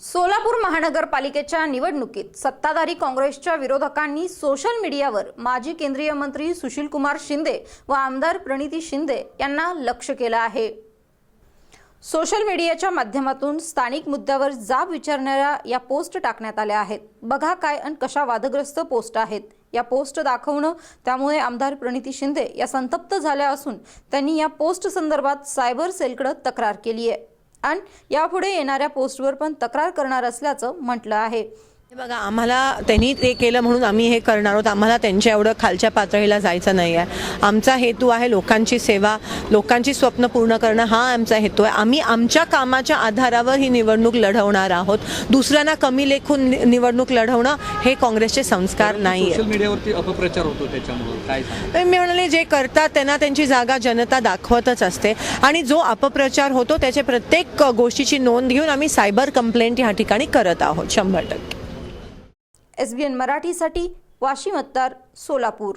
सोलापूर महानगरपालिकेच्या निवडणुकीत सत्ताधारी काँग्रेसच्या विरोधकांनी सोशल मीडियावर माजी केंद्रीय मंत्री सुशीलकुमार शिंदे व आमदार प्रणिती शिंदे यांना लक्ष केलं आहे. सोशल मीडियाच्या माध्यमातून स्थानिक मुद्द्यावर जाब विचारणाऱ्या या पोस्ट टाकण्यात आल्या आहेत. बघा काय आणि कशा वादग्रस्त पोस्ट आहेत. या पोस्ट दाखवणं त्यामुळे आमदार प्रणिती शिंदे या संतप्त झाल्या असून त्यांनी या पोस्ट संदर्भात सायबर सेलकडे तक्रार केली आहे आणि यापुढे येणाऱ्या पोस्टवर पण तक्रार करणार असल्याचं म्हटलं आहे. बघा आम्हाला त्यांनी ते केलं म्हणून आम्ही हे करणार आहोत. आम्हाला त्यांच्या एवढं खालच्या पातळीला जायचं नाही आहे. आमचा हेतू आहे लोकांची सेवा लोकांची स्वप्न पूर्ण करणं हा आमचा हेतू आहे. आम्ही आमच्या कामाच्या आधारावर ही निवडणूक लढवणार आहोत. दुसऱ्यांना कमी लेखून निवडणूक लढवणं हे काँग्रेसचे संस्कार नाही आहे सोशल मीडियावरती अपप्रचार होतो त्याच्यामुळे. काय सांगा तर मी म्हणाले जे करतात त्यांना त्यांची जागा जनता दाखवतच असते. आणि जो अपप्रचार होतो त्याच्या प्रत्येक गोष्टीची नोंद घेऊन आम्ही सायबर कंप्लेंट या ठिकाणी करत आहोत. शंभर टक्के. एस बी एन मराठीसाठी वाशिम अत्तार सोलापूर.